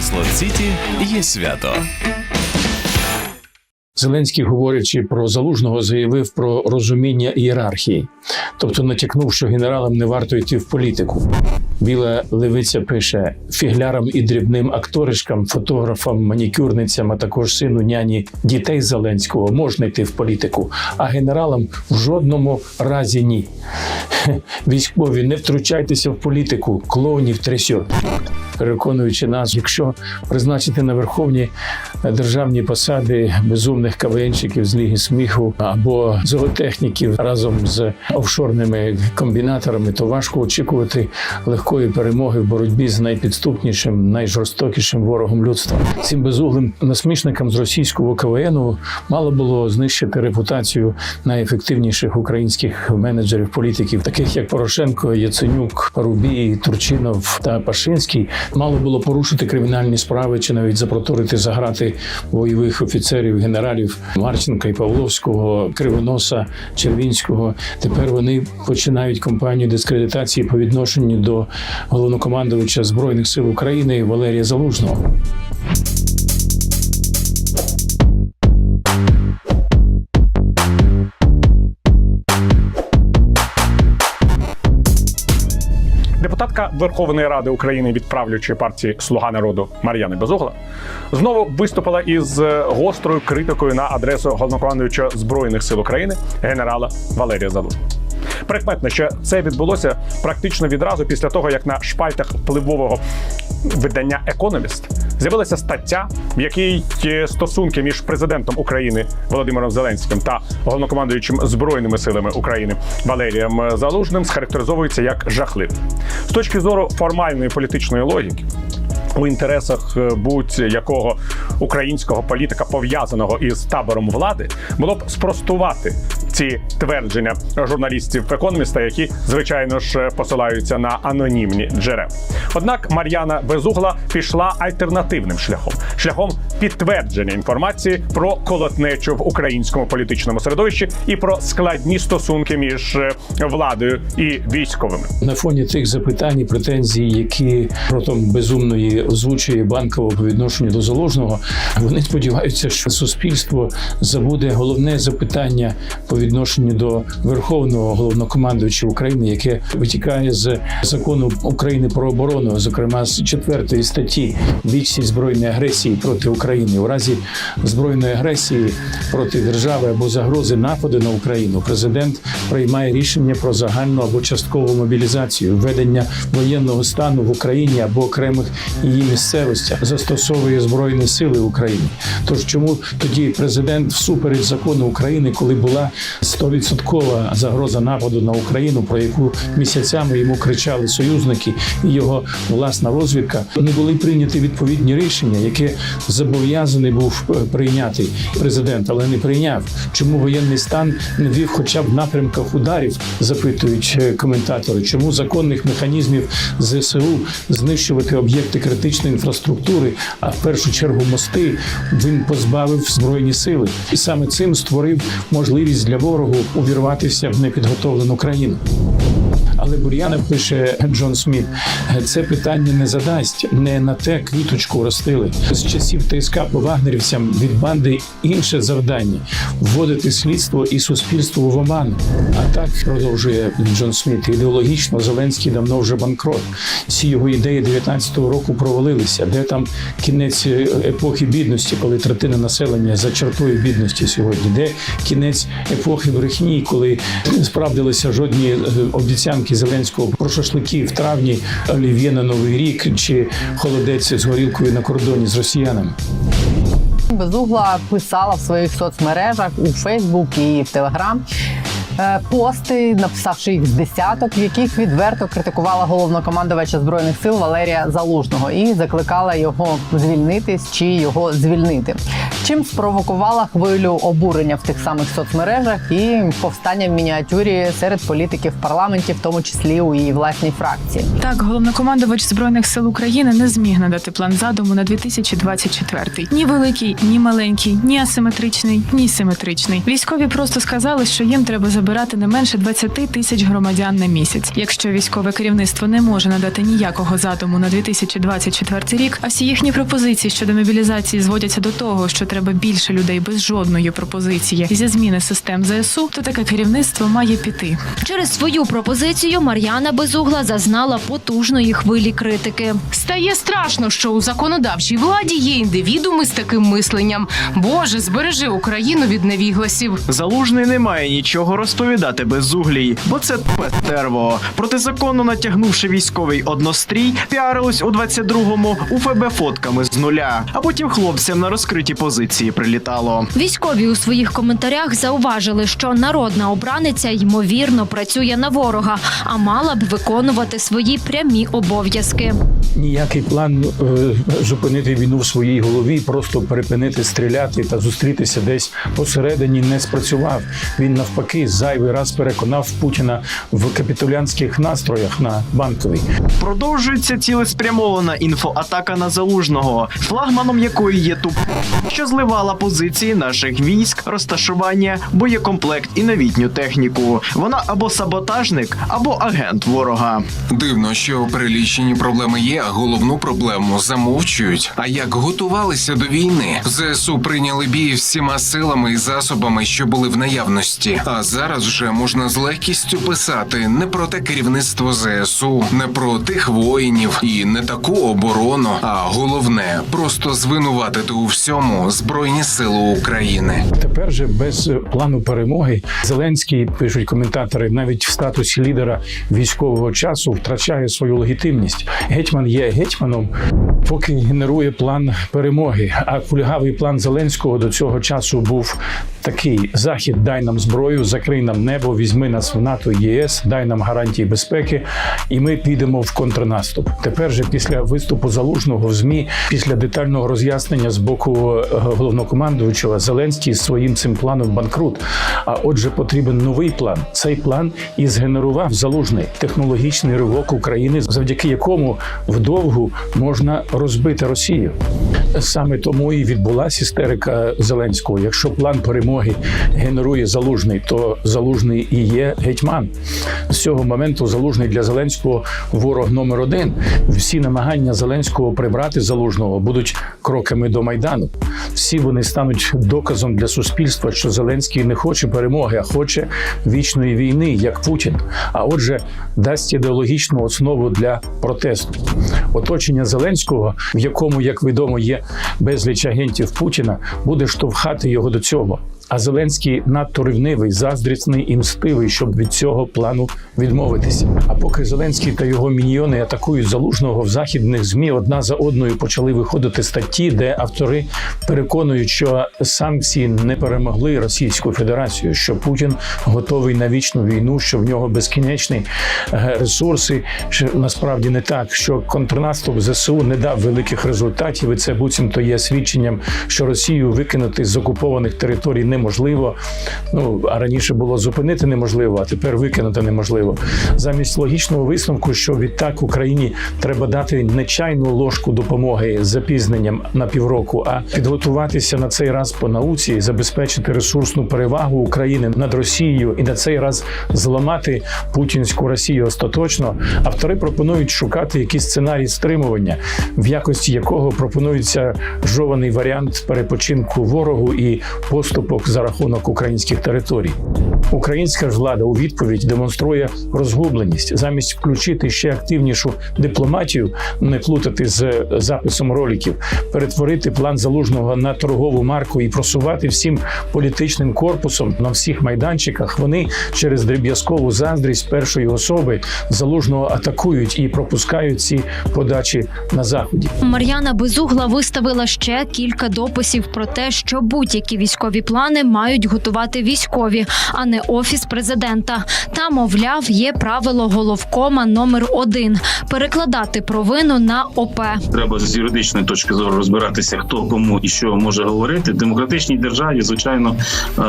Слот Сіті є свято. Зеленський, говорячи про залужного, заявив про розуміння ієрархії, тобто натякнув, що генералам не варто йти в політику. Біла левиця пише фіглярам і дрібним акторишкам, фотографам, манікюрницям, а також сину няні дітей Зеленського можна йти в політику, а генералам в жодному разі ні. Військові, не втручайтеся в політику, клоунів трясьо. Переконуючи нас, якщо призначити на верховні державні посади безумних КВНщиків з ліги сміху або зоотехніків разом з офшорними комбінаторами, то важко очікувати легкої перемоги в боротьбі з найпідступнішим, найжорстокішим ворогом людства. Цим безуглим насмішникам з російського КВНу мало було знищити репутацію найефективніших українських менеджерів політиків, таких як Порошенко, Яценюк, Рубій, Турчинов та Пашинський. Мало було порушити кримінальні справи чи навіть запроторити заграти бойових офіцерів, генералів Марченка і Павловського, Кривоноса, Червінського. Тепер вони починають кампанію дискредитації по відношенню до головнокомандувача збройних сил України Валерія Залужного. Депутатка Верховної Ради України від правлячої партії Слуга народу Мар'яни Безугла знову виступила із е, гострою критикою на адресу головнокомандуюча збройних сил України генерала Валерія Залужного. Прикметно, що це відбулося практично відразу після того, як на шпальтах впливового видання Економіст з'явилася стаття, в якій е, стосунки між президентом України Володимиром Зеленським та головнокомандуючим збройними силами України Валерієм Залужним схарактеризовуються як жахливі. З точки зору формальної політичної логіки. У інтересах е, будь-якого українського політика пов'язаного із табором влади було б спростувати ці твердження журналістів економіста, які звичайно ж посилаються на анонімні джерела. Однак Мар'яна Безугла пішла альтернативним шляхом шляхом підтвердження інформації про колотнечу в українському політичному середовищі і про складні стосунки між е, владою і військовими. На фоні цих запитань і претензій, які протом безумної озвучує банково по відношенню до заложного, вони сподіваються, що суспільство забуде головне запитання по відношенню до верховного головнокомандуюча України, яке витікає з закону України про оборону, зокрема з четвертої статті відсіч збройної агресії проти України у разі збройної агресії проти держави або загрози нападу на Україну. Президент приймає рішення про загальну або часткову мобілізацію, введення воєнного стану в Україні або окремих її місцевостях, застосовує збройні сили України. Тож чому тоді президент всупереч закону України, коли була 100% загроза нападу на Україну, про яку місяцями йому кричали союзники і його власна розвідка, не були прийняті відповідні рішення, які яке зобов'язаний був е, прийняти президент, але не прийняв. Чому воєнний стан не вів, хоча б в напрямках ударів, запитують е, коментатори. Чому законних механізмів ЗСУ знищувати об'єкти критичної інфраструктури, а в першу чергу мости, він позбавив збройні сили, і саме цим створив можливість для ворогу увірватися в непідготовлену країну. Але Бур'яна пише Джон Сміт, це питання не задасть, не на те квіточку ростили. З часів ТСК по вагнерівцям від банди інше завдання вводити слідство і суспільство в оману. А так продовжує Джон Сміт. Ідеологічно Зеленський давно вже банкрот. Ці його ідеї 19-го року провалилися. Де там кінець епохи бідності, коли третина населення за чертою бідності сьогодні? Де кінець епохи брехні, коли справдилися жодні е, обіцянки Зеленського про шашлики в травні, олів'є на новий рік чи холодець з горілкою на кордоні з росіянами? Безугла писала в своїх соцмережах у Фейсбук і в Телеграм. Е, Пости, написавши їх з десяток, в яких відверто критикувала головнокомандувача збройних сил Валерія Залужного і закликала його звільнитись чи його звільнити. Чим спровокувала хвилю обурення в тих самих соцмережах і повстання в мініатюрі серед політиків в парламенті, в тому числі у її власній фракції. Так, головнокомандувач збройних сил України не зміг надати план задуму на 2024. Ні великий, ні маленький, ні асиметричний, ні симетричний. Військові просто сказали, що їм треба забирати збирати не менше 20 тисяч громадян на місяць. Якщо військове керівництво не може надати ніякого задуму на 2024 рік, а всі їхні пропозиції щодо мобілізації зводяться до того, що треба більше людей без жодної пропозиції зі зміни систем ЗСУ, то таке керівництво має піти. Через свою пропозицію Мар'яна Безугла зазнала потужної хвилі критики. Стає страшно, що у законодавчій владі є індивідууми з таким мисленням. Боже, збережи Україну від невігласів. Залужний не має нічого розповідати безуглій, бо це терво. Протизаконно натягнувши військовий однострій, піарилось у 22-му у ФБ фотками з нуля, а потім хлопцям на розкриті позиції прилітало. Військові у своїх коментарях зауважили, що народна обраниця ймовірно працює на ворога, а мала б виконувати свої прямі обов'язки. Ніякий план е, зупинити війну в своїй голові, просто припинити стріляти та зустрітися десь посередині не спрацював. Він навпаки зайвий раз переконав Путіна в капітулянських настроях на банковій. Продовжується цілеспрямована інфоатака на залужного, флагманом якої є туп, що зливала позиції наших військ, розташування, боєкомплект і новітню техніку. Вона або саботажник, або агент ворога. Дивно, що перелічені проблеми є, а головну проблему замовчують. А як готувалися до війни? ЗСУ прийняли бій всіма силами і засобами, що були в наявності. А зараз вже можна з легкістю писати не про те керівництво ЗСУ, не про тих воїнів і не таку оборону. А головне просто звинуватити у всьому Збройні Сили України. Тепер же без плану перемоги Зеленський пишуть коментатори, навіть в статусі лідера військового часу втрачає свою легітимність. Гетьман є гетьманом, поки генерує план перемоги. А кульгавий план Зеленського до цього часу був такий: захід, дай нам зброю, закрий нам небо, візьми нас в НАТО, ЄС, дай нам гарантії безпеки, і ми підемо в контрнаступ. Тепер же після виступу залужного в змі, після детального роз'яснення з боку е, головнокомандуючого, Зеленський з своїм цим планом банкрут. А отже, потрібен новий план. Цей план і згенерував залужний технологічний ривок України, завдяки якому вдовгу можна розбити Росію. Саме тому і відбулася істерика Зеленського. Якщо план перемоги генерує залужний, то залужний і є гетьман. З цього моменту залужний для Зеленського ворог номер один. Всі намагання Зеленського прибрати залужного будуть кроками до майдану. Всі вони стануть доказом для суспільства, що Зеленський не хоче перемоги, а хоче вічної війни, як Путін. А отже, дасть ідеологічну основу для протесту. Оточення Зеленського, в якому, як відомо, є безліч агентів Путіна, буде штовхати його до цього. А Зеленський надто ревнивий, заздрісний і мстивий, щоб від цього плану відмовитися. А поки Зеленський та його міньйони атакують залужного в західних змі, одна за одною почали виходити статті, де автори переконують, що санкції не перемогли Російську Федерацію, що Путін готовий на вічну війну, що в нього безкінечні е, ресурси. Що насправді не так, що контрнаступ ЗСУ не дав великих результатів, і це буцімто є свідченням, що Росію викинути з окупованих територій неможливо. Ну а раніше було зупинити неможливо, а тепер викинути неможливо. Замість логічного висновку, що відтак Україні треба дати не чайну ложку допомоги з запізненням на півроку, а підготуватися на цей раз по науці, забезпечити ресурсну перевагу України над Росією і на цей раз зламати путінську Росію остаточно. Автори пропонують шукати якийсь сценарій стримування, в якості якого пропонується жований варіант перепочинку ворогу і поступок за рахунок українських територій. Українська ж влада у відповідь демонструє розгубленість замість включити ще активнішу дипломатію, не плутати з записом роликів, перетворити план залужного на торгову марку і просувати всім політичним корпусом на всіх майданчиках. Вони через дріб'язкову заздрість першої особи залужного атакують і пропускають ці подачі на заході. Мар'яна Безугла виставила ще кілька дописів про те, що будь-які військові плани мають готувати військові, а не офіс президента. Та, мовляв, є правило головкома номер один перекладати провину на ОП. треба з юридичної точки зору розбиратися, хто кому і що може говорити. В демократичній державі, звичайно, е,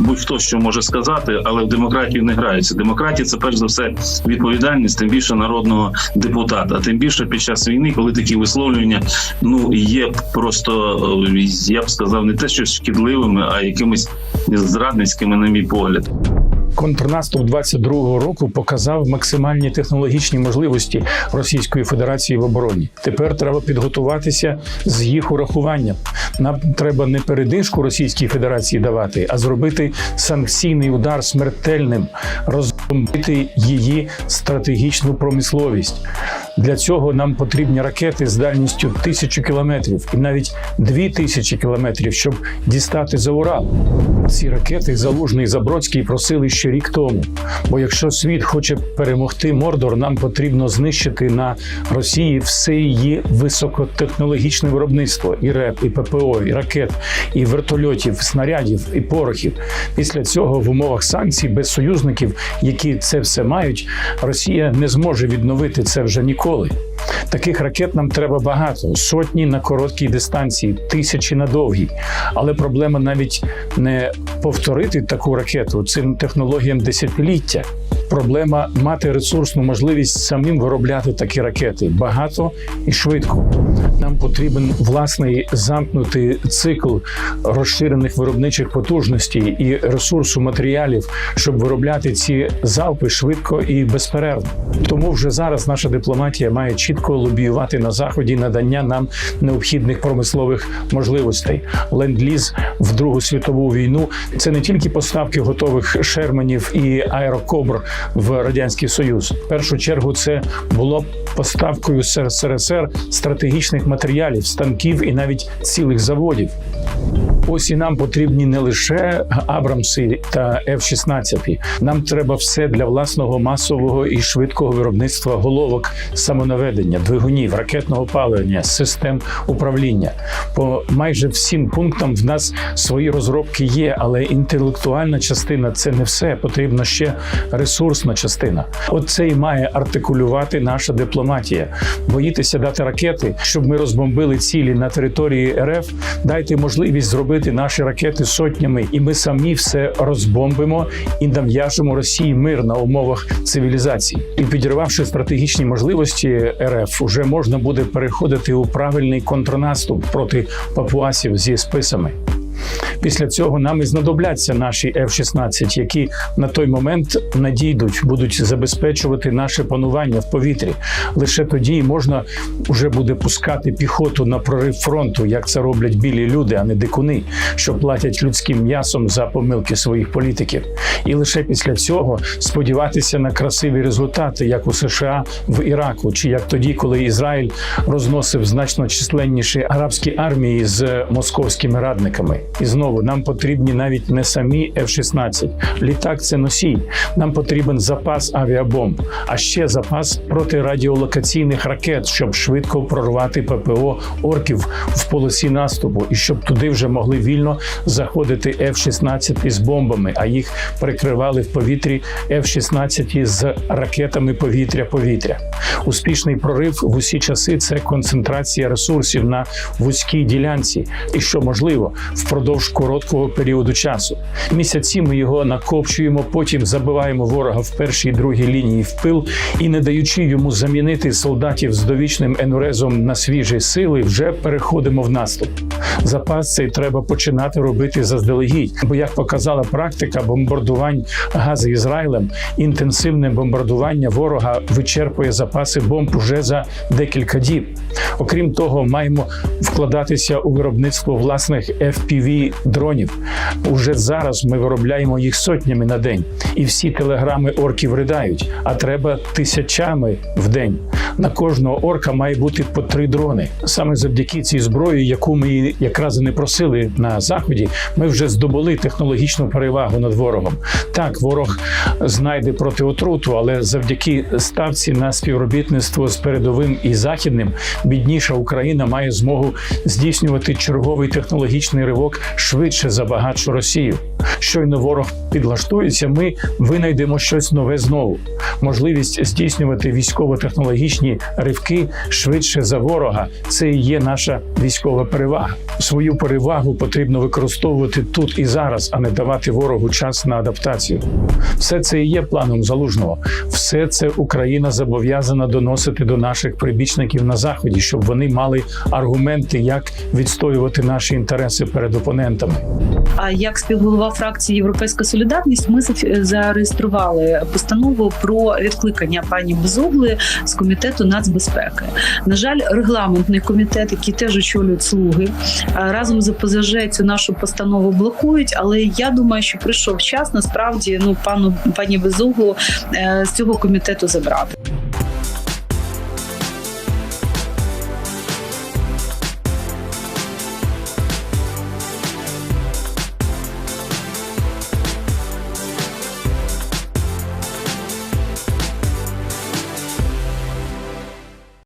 будь-хто що може сказати, але в демократію не граються. Демократія це перш за все відповідальність, тим більше народного депутата. Тим більше під час війни, коли такі висловлювання ну є просто е, я б сказав, не те, що шкідливими, а якимись зрадницькими, на мій погляд. Контрнаступ 22-го року показав максимальні технологічні можливості Російської Федерації в обороні. Тепер треба підготуватися з їх урахуванням. Нам треба не передишку Російській Федерації давати, а зробити санкційний удар смертельним, розбомбити її стратегічну промисловість. Для цього нам потрібні ракети з дальністю тисячу кілометрів і навіть дві тисячі кілометрів, щоб дістати за Урал. Ці ракети Залужний Забродський просили ще рік тому. Бо якщо світ хоче перемогти Мордор, нам потрібно знищити на Росії все її високотехнологічне виробництво і РЕП, і ППО, і ракет, і вертольотів, снарядів, і порохів. Після цього в умовах санкцій без союзників, які це все мають, Росія не зможе відновити це вже ніколи. Таких ракет нам треба багато: сотні на короткій дистанції, тисячі на довгій. Але проблема навіть не повторити таку ракету цим технологіям десятиліття. Проблема мати ресурсну можливість самим виробляти такі ракети багато і швидко. Нам потрібен власний замкнутий цикл розширених виробничих потужностей і ресурсу матеріалів, щоб виробляти ці залпи швидко і безперервно. Тому вже зараз наша дипломатія має чітко лобіювати на заході надання нам необхідних промислових можливостей. Ленд-ліз в Другу світову війну це не тільки поставки готових шерманів і аерокобр в радянський союз. В першу чергу це було поставкою СРСР стратегічних матеріалів, станків і навіть цілих заводів. Ось і нам потрібні не лише Абрамси та F-16. Нам треба все для власного масового і швидкого виробництва головок самонаведення, двигунів, ракетного палення, систем управління. По майже всім пунктам в нас свої розробки є, але інтелектуальна частина це не все. Потрібна ще ресурсна частина. От це і має артикулювати наша дипломатія. Боїтеся дати ракети, щоб ми розбомбили цілі на території РФ. Дайте можливість зробити наші ракети сотнями, і ми самі все розбомбимо і нав'яжемо Росії мир на умовах цивілізації. І підірвавши стратегічні можливості РФ, вже можна буде переходити у правильний контрнаступ проти папуасів зі списами. Після цього нам і знадобляться наші F-16, які на той момент надійдуть, будуть забезпечувати наше панування в повітрі. Лише тоді можна вже буде пускати піхоту на прорив фронту, як це роблять білі люди, а не дикуни, що платять людським м'ясом за помилки своїх політиків. І лише після цього сподіватися на красиві результати, як у США в Іраку, чи як тоді, коли Ізраїль розносив значно численніші арабські армії з московськими радниками. І знову нам потрібні навіть не самі F-16. Літак це носій. Нам потрібен запас авіабомб, а ще запас протирадіолокаційних ракет, щоб швидко прорвати ППО орків в полосі наступу, і щоб туди вже могли вільно заходити F-16 з бомбами, а їх прикривали в повітрі F-16 з ракетами повітря-повітря. Успішний прорив в усі часи це концентрація ресурсів на вузькій ділянці, і що можливо впродовж короткого періоду часу. Місяці ми його накопчуємо, потім забиваємо ворога в першій і другій лінії в пил і, не даючи йому замінити солдатів з довічним енурезом на свіжі сили, вже переходимо в наступ. Запас цей треба починати робити заздалегідь, бо як показала практика бомбардувань Гази Ізраїлем, інтенсивне бомбардування ворога вичерпує запаси бомб уже за декілька діб. Окрім того, маємо вкладатися у виробництво власних FPV дронів. Уже зараз ми виробляємо їх сотнями на день, і всі телеграми орків ридають. А треба тисячами в день. На кожного орка має бути по три дрони. Саме завдяки цій зброї, яку ми якраз і не просили на заході, ми вже здобули технологічну перевагу над ворогом. Так, ворог знайде протиотруту, але завдяки ставці на співробітництво з передовим і західним, бідніша Україна має змогу здійснювати черговий технологічний ривок швидше за багатшу Росію. Щойно ворог підлаштується, ми винайдемо щось нове знову. Можливість здійснювати військово-технологічні ривки швидше за ворога. Це і є наша військова перевага. Свою перевагу потрібно використовувати тут і зараз, а не давати ворогу час на адаптацію. Все це і є планом залужного. Все це Україна зобов'язана доносити до наших прибічників на заході, щоб вони мали аргументи, як відстоювати наші інтереси перед опонентами. А як співголова фракції Європейська Солідарність, ми зареєстрували постанову про відкликання пані Безугли з комітету нацбезпеки. На жаль, регламентний комітет, який теж очолюють слуги, разом з ОПЗЖ цю нашу постанову блокують. Але я думаю, що прийшов час насправді ну пану пані Безуглу е, з цього комітету забрати.